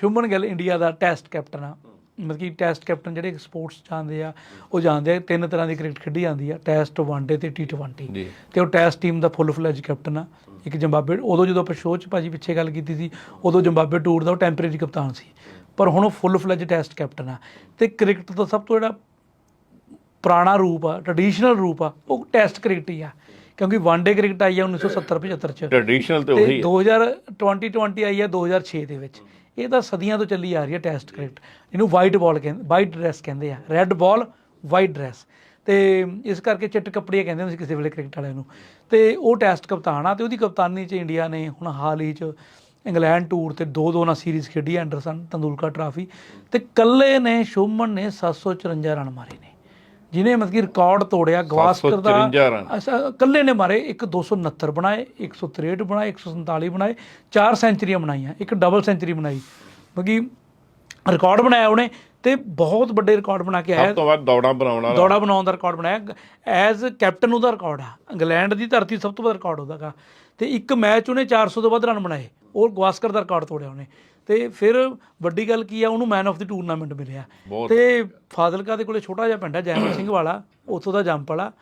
Shubman Gill India ਦਾ test captain ਆ। ਮਤਲਬ ਕਿ ਟੈਸਟ ਕੈਪਟਨ ਜਿਹੜੇ ਸਪੋਰਟਸ ਜਾਣਦੇ ਆ ਉਹ ਜਾਣਦੇ ਆ ਤਿੰਨ ਤਰ੍ਹਾਂ ਦੀ ਕ੍ਰਿਕਟ ਖੇਡੀ ਜਾਂਦੀ ਆ। ਟੈਸਟ ਵਨਡੇ ਤੇ ਟੀ20 ਜੀ। ਤੇ ਉਹ ਟੈਸਟ ਟੀਮ ਦਾ ਫੁੱਲ ਫਲੈਜ ਕੈਪਟਨ ਆ। ਇੱਕ ਜ਼ਿੰਬਾਬਵੇ ਉਦੋਂ ਜਦੋਂ ਆਪਾਂ ਸ਼ੋਅ 'ਚ ਭਾਜੀ ਪਿੱਛੇ ਗੱਲ ਕੀਤੀ ਸੀ ਉਦੋਂ ਜ਼ਿੰਬਾਬਵੇ ਟੂਰ ਦਾ ਉਹ ਟੈਂਪਰੇਰੀ ਕਪਤਾਨ ਸੀ। ਪਰ ਹੁਣ ਉਹ ਫੁੱਲ ਫਲੈਜ ਟੈਸਟ ਕੈਪਟਨ ਆ। ਤੇ ਕ੍ਰਿਕਟ ਦਾ ਸਭ ਤੋਂ ਜਿਹੜਾ ਪੁਰਾਣਾ ਰੂਪ ਆ ਟ੍ਰੈਡੀਸ਼ਨਲ ਰੂਪ ਆ ਉਹ ਟੈਸਟ ਕ੍ਰਿਕਟ ਹੀ ਆ। ਕਿਉਂਕਿ ਵਨਡੇ ਕ੍ਰਿਕਟ ਆਈ ਆ 1970 75 ਚ। ਟ੍ਰੈਡੀਸ਼ਨਲ ਤੇ ਉਹੀ ਹੈ 2020 ਆਈ ਹੈ 2006 ਦੇ ਵਿੱਚ। ਇਹ ਤਾਂ ਸਦੀਆਂ ਤੋਂ ਚੱਲੀ ਆ ਰਹੀ ਹੈ ਟੈਸਟ ਕ੍ਰਿਕਟ ਇਹਨੂੰ ਵਾਈਟ ਬਾਲ ਕਹਿੰਦੇ ਵਾਈਟ ਡਰੈਸ ਕਹਿੰਦੇ ਆ। ਰੈੱਡ ਬਾਲ ਵਾਈਟ ਡਰੈਸ ਤੇ ਇਸ ਕਰਕੇ ਚਿੱਟ ਕੱਪੜੇ ਕਹਿੰਦੇ ਹੁੰਦੇ ਸੀ ਕਿਸੇ ਵੇਲੇ ਕ੍ਰਿਕਟ ਵਾਲਿਆਂ ਨੂੰ। ਤੇ ਉਹ ਟੈਸਟ ਕਪਤਾਨ ਆ ਤੇ ਉਹਦੀ ਕਪਤਾਨੀ 'ਚ ਇੰਡੀਆ ਨੇ ਹੁਣ ਹਾਲ ਹੀ 'ਚ ਇੰਗਲੈਂਡ ਟੂਰ ਤੇ 2-2 ਨਾਲ ਸੀਰੀਜ਼ ਖੇਡੀ ਐਂਡਰਸਨ ਤੰਦੂਲਕਰ ਟਰਾਫੀ ਤੇ ਕੱਲੇ ਨੇ ਸ਼ੁਭਮਨ ਨੇ 754 ਰਨ ਮਾਰੇ ਨੇ। ਜਿਹਨੇ ਮਤਲਬ ਕਿ ਰਿਕਾਰਡ ਤੋੜਿਆ ਗਵਾਸਕਰ ਦਾ 754 ਰਨ। ਅੱਛਾ ਕੱਲੇ ਨੇ ਮਾਰੇ ਇੱਕ 269 ਬਣਾਏ 163 ਬਣਾਏ 147 ਬਣਾਏ ਚਾਰ ਸੈਂਚਰੀਆਂ ਬਣਾਈਆਂ ਇੱਕ ਡਬਲ ਸੈਂਚਰੀ ਬਣਾਈ ਮਗੀ ਰਿਕਾਰਡ ਬਣਾਇਆ ਉਹਨੇ ਤੇ ਬਹੁਤ ਵੱਡੇ ਰਿਕਾਰਡ ਬਣਾ ਕੇ ਆਇਆ। ਸਭ ਤੋਂ ਵੱਧ ਦੌੜਾਂ ਬਣਾਉਣ ਵਾਲਾ। ਦੌੜਾ ਬਣਾਉਣ ਦਾ ਰਿਕਾਰਡ ਬਣਾਇਆ। ਐਜ਼ ਕੈਪਟਨ ਉਹਦਾ ਰਿਕਾਰਡ ਆ। ਇੰਗਲੈਂਡ ਦੀ ਧਰਤੀ ਸਭ ਤੋਂ ਵੱਧ ਰਿਕਾਰਡ ਉਹਦਾ ਗਾ ਤੇ ਇੱਕ ਮੈਚ ਉਹਨੇ 400 ਤੋਂ ਵੱਧ ਰਨ ਬਣਾਏ। ਉਹ ਗਵਾਸਕਰ ਦਾ ਰਿਕਾਰਡ ਤੋੜਿਆ ਉਹਨੇ। ਤੇ ਫਿਰ ਵੱਡੀ ਗੱਲ ਕੀ ਆ ਉਹਨੂੰ ਮੈਨ ਆਫ ਦੀ ਟੂਰਨਾਮੈਂਟ ਮਿਲਿਆ। ਤੇ ਫਾਜ਼ਿਲਕਾ ਦੇ ਕੋਲੇ ਛੋਟਾ ਜਿਹਾ ਪਿੰਡ ਹੈ ਜੈਮਲ ਸਿੰਘ ਵਾਲਾ ਉੱਥੋਂ ਦਾ ਜੰਪਲ ਆ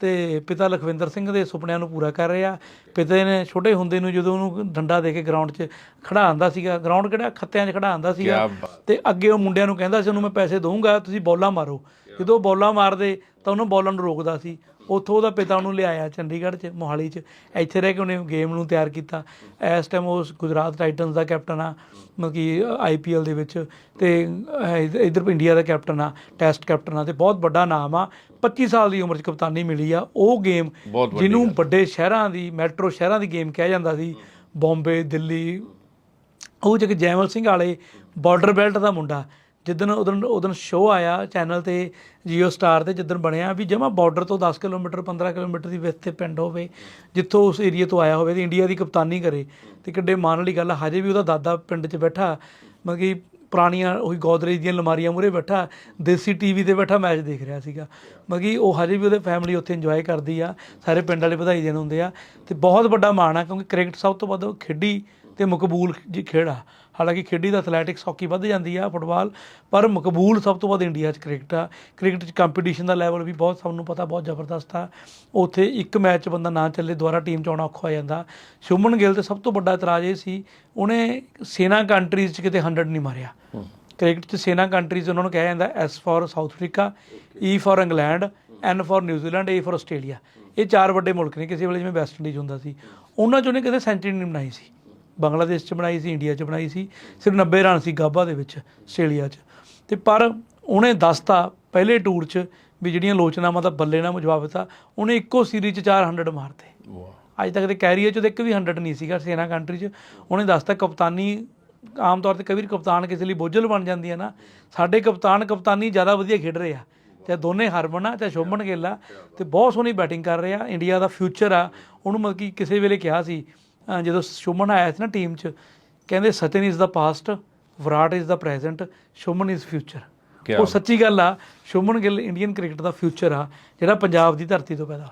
ਤੇ ਪਿਤਾ ਲਖਵਿੰਦਰ ਸਿੰਘ ਦੇ ਸੁਪਨਿਆਂ ਨੂੰ ਪੂਰਾ ਕਰ ਰਿਹਾ। ਪਿਤਾ ਨੇ ਛੋਟੇ ਹੁੰਦੇ ਨੂੰ ਜਦੋਂ ਉਹਨੂੰ ਡੰਡਾ ਦੇ ਕੇ ਗਰਾਊਂਡ 'ਚ ਖੜਾਉਂਦਾ ਸੀਗਾ ਗਰਾਊਂਡ ਕਿਹੜਾ? ਖੱਤਿਆਂ 'ਚ ਖੜਾਉਂਦਾ ਸੀਗਾ। ਤੇ ਅੱਗੇ ਉਹ ਮੁੰਡਿਆਂ ਨੂੰ ਕਹਿੰਦਾ ਸੀ ਉਹਨੂੰ ਮੈਂ ਪੈਸੇ ਦਊਂਗਾ ਤੁਸੀਂ ਬੋਲਾਂ ਮਾਰੋ। ਜਦੋਂ ਬੋਲਾਂ ਮਾਰਦੇ ਤਾਂ ਉਹਨੂੰ ਬੋਲਾਂ ਨੂੰ ਰੋਕਦਾ ਸੀ। ਉੱਥੋਂ ਉਹਦਾ ਪਿਤਾ ਉਹਨੂੰ ਲਿਆਇਆ ਚੰਡੀਗੜ੍ਹ 'ਚ ਮੋਹਾਲੀ 'ਚ। ਇੱਥੇ ਰਹਿ ਕੇ ਉਹਨੇ ਗੇਮ ਨੂੰ ਤਿਆਰ ਕੀਤਾ। ਇਸ ਟਾਈਮ ਉਹ ਗੁਜਰਾਤ ਟਾਈਟਨਸ ਦਾ ਕੈਪਟਨ ਆ ਮਤਲਬ ਕਿ ਆਈਪੀਐਲ ਦੇ ਵਿੱਚ ਤੇ ਇੱਧਰ ਇੰਡੀਆ ਦਾ ਕੈਪਟਨ ਆ ਟੈਸਟ ਕੈਪਟਨ ਆ ਤੇ ਬਹੁਤ ਵੱਡਾ ਨਾਮ ਆ। 25 ਸਾਲ ਦੀ ਉਮਰ 'ਚ ਕਪਤਾਨੀ ਮਿਲੀ ਆ। ਉਹ ਗੇਮ ਜਿਹਨੂੰ ਵੱਡੇ ਸ਼ਹਿਰਾਂ ਦੀ ਮੈਟਰੋ ਸ਼ਹਿਰਾਂ ਦੀ ਗੇਮ ਕਿਹਾ ਜਾਂਦਾ ਸੀ। ਬੰਬੇ ਦਿੱਲੀ ਉਹ ਜਿਹੜਾ ਜੈਮਲ ਸਿੰਘ ਵਾਲੇ ਬਾਰਡਰ ਬੈਲਟ ਦਾ ਮੁੰਡਾ। ਜਿੱਦਣ ਉਦੋਂ ਉਦੋਂ ਸ਼ੋਅ ਆਇਆ ਚੈਨਲ ਤੇ ਜੀਓ ਸਟਾਰ ਤੇ ਜਿੱਦਣ ਬਣਿਆ ਵੀ ਜਮਾ ਬਾਰਡਰ ਤੋਂ 10 ਕਿਲੋਮੀਟਰ 15 ਕਿਲੋਮੀਟਰ ਦੀ ਵਿੱਥ ਤੇ ਪਿੰਡ ਹੋਵੇ, ਜਿੱਥੋਂ ਉਸ ਏਰੀਆ ਤੋਂ ਆਇਆ ਹੋਵੇ ਤੇ ਇੰਡੀਆ ਦੀ ਕਪਤਾਨੀ ਕਰੇ। ਤੇ ਕਿੱਡੇ ਮਾਣ ਵਾਲੀ ਗੱਲ ਆ, ਹਜੇ ਵੀ ਉਹਦਾ ਦਾਦਾ ਪਿੰਡ 'ਚ ਬੈਠਾ, ਮਤਲਬ ਕਿ ਪੁਰਾਣੀਆਂ ਉਹੀ ਗੋਦਰੇਜ ਦੀਆਂ ਲਮਾਰੀਆਂ ਮੂਰੇ ਬੈਠਾ, ਦੇਸੀ ਟੀਵੀ ਤੇ ਬੈਠਾ ਮੈਚ ਦੇਖ ਰਿਹਾ ਸੀਗਾ। ਮਤਲਬ ਕਿ ਉਹ ਹਜੇ ਵੀ ਉਹਦੇ ਫੈਮਿਲੀ ਉੱਥੇ ਇੰਜੋਏ ਕਰਦੀ ਆ, ਸਾਰੇ ਪਿੰਡ ਵਾਲੇ ਵਧਾਈ ਦੇਣ ਹੁੰਦੇ ਆ। ਤੇ ਬਹੁਤ ਵੱਡਾ ਮਾਣ ਆ ਕਿਉਂਕਿ ਕ੍ਰਿਕਟ ਸਭ ਤੋਂ ਵੱਧ ਖੇਡੀ ਅਤੇ ਮਕਬੂਲ ਜੀ ਖੇਡ ਆ ਹਾਲਾਂਕਿ ਖੇਡੀ ਦਾ ਅਥਲੈਟਿਕਸ ਹੋਕੀ ਵੱਧ ਜਾਂਦੀ ਆ ਫੁੱਟਬਾਲ ਪਰ ਮਕਬੂਲ ਸਭ ਤੋਂ ਵੱਧ ਇੰਡੀਆ 'ਚ ਕ੍ਰਿਕਟ ਆ। ਕ੍ਰਿਕਟ 'ਚ ਕੰਪੀਟੀਸ਼ਨ ਦਾ ਲੈਵਲ ਵੀ ਬਹੁਤ ਸਭ ਨੂੰ ਪਤਾ ਬਹੁਤ ਜ਼ਬਰਦਸਤ ਆ। ਉੱਥੇ ਇੱਕ ਮੈਚ ਬੰਦਾ ਨਾ ਚੱਲੇ ਦੁਬਾਰਾ ਟੀਮ 'ਚ ਆਉਣਾ ਔਖਾ ਹੋ ਜਾਂਦਾ। ਸ਼ੁਮਨ ਗਿੱਲ ਤੇ ਸਭ ਤੋਂ ਵੱਡਾ ਇਤਰਾਜ਼ ਇਹ ਸੀ ਉਹਨੇ ਸੇਨਾ ਕੰਟਰੀਜ਼ 'ਚ ਕਿਤੇ ਹੰਡਰਡ ਨਹੀਂ ਮਾਰਿਆ। ਕ੍ਰਿਕਟ 'ਚ ਸੇਨਾ ਕੰਟਰੀਜ਼ ਉਹਨਾਂ ਨੂੰ ਕਿਹਾ ਜਾਂਦਾ S four South Africa E four England N four New Zealand A four Australia ਇਹ ਚਾਰ ਵੱਡੇ ਮੁਲਕ ਨੇ ਕਿਸੇ ਵੇਲੇ ਜਿਵੇਂ ਵੈਸਟ ਇੰਡੀਜ਼ ਹੁੰਦਾ ਸੀ। ਉਹਨਾਂ 'ਚ ਉਹਨੇ ਕਿਤੇ ਸੈਂਚਰੀ ਨਹੀਂ ਬਣਾਈ ਸੀ। ਬੰਗਲਾਦੇਸ਼ 'ਚ ਬਣਾਈ ਸੀ ਇੰਡੀਆ 'ਚ ਬਣਾਈ ਸੀ ਸਿਰਫ 90 ਰਨ ਸੀ ਗਾਬਾ ਦੇ ਵਿੱਚ ਆਸਟ੍ਰੇਲੀਆ 'ਚ। ਤੇ ਪਰ ਉਹਨੇ ਦੱਸਤਾ ਪਹਿਲੇ ਟੂਰ 'ਚ ਵੀ ਜਿਹੜੀਆਂ ਲੋਚਨਾਵਾਂ ਦਾ ਬੱਲੇ ਨਾਲ ਜਵਾਬ ਦਿੱਤਾ ਉਹਨੇ ਇੱਕੋ ਸੀਰੀਜ਼ 'ਚ 400 ਮਾਰਤੇ। ਵਾਹ। ਅੱਜ ਤੱਕ ਦੇ ਕੈਰੀਅਰ 'ਚ ਤਾਂ ਇੱਕ ਵੀ 100 ਨਹੀਂ ਸੀਗਾ ਸੇਨਾ ਕੰਟਰੀ 'ਚ। ਉਹਨੇ ਦੱਸਤਾ ਕਪਤਾਨੀ ਆਮ ਤੌਰ ਤੇ ਕਈ ਵਾਰ ਕਪਤਾਨ ਕਿਸੇ ਲਈ ਬੋਝਲ ਬਣ ਜਾਂਦੀ ਹੈ ਨਾ ਸਾਡੇ ਕਪਤਾਨ ਕਪਤਾਨੀ ਜ਼ਿਆਦਾ ਵਧੀਆ ਖੇਡ ਰਹੇ ਆ। ਚਾਹੇ ਦੋਨੇ ਹਰਮਨ ਆ ਚਾਹੇ ਸ਼ੋਭਨ ਗਿੱਲ ਆ ਤੇ ਬਹੁਤ ਸੋਹਣੀ ਬੈਟਿੰਗ ਕਰ ਰਹੇ ਆ ਇੰਡੀਆ ਦਾ ਫਿਊਚਰ ਆ। ਉਹਨੂੰ ਮਤਲਬ ਕਿ ਕਿਸੇ ਵੇਲੇ ਕਿਹਾ ਸੀ ਜਦੋਂ ਸ਼ੋਭਨ ਆਇਆ ਸੀ ਨਾ ਟੀਮ 'ਚ ਕਹਿੰਦੇ Sachin is the past Virat is the present Shubman is future ਉਹ ਸੱਚੀ ਗੱਲ ਆ ਸ਼ੋਭਨ ਗਿੱਲ ਇੰਡੀਅਨ ਕ੍ਰਿਕਟ ਦਾ ਫਿਊਚਰ ਆ ਜਿਹੜਾ ਪੰਜਾਬ ਦੀ ਧਰਤੀ ਤੋਂ ਪੈਦਾ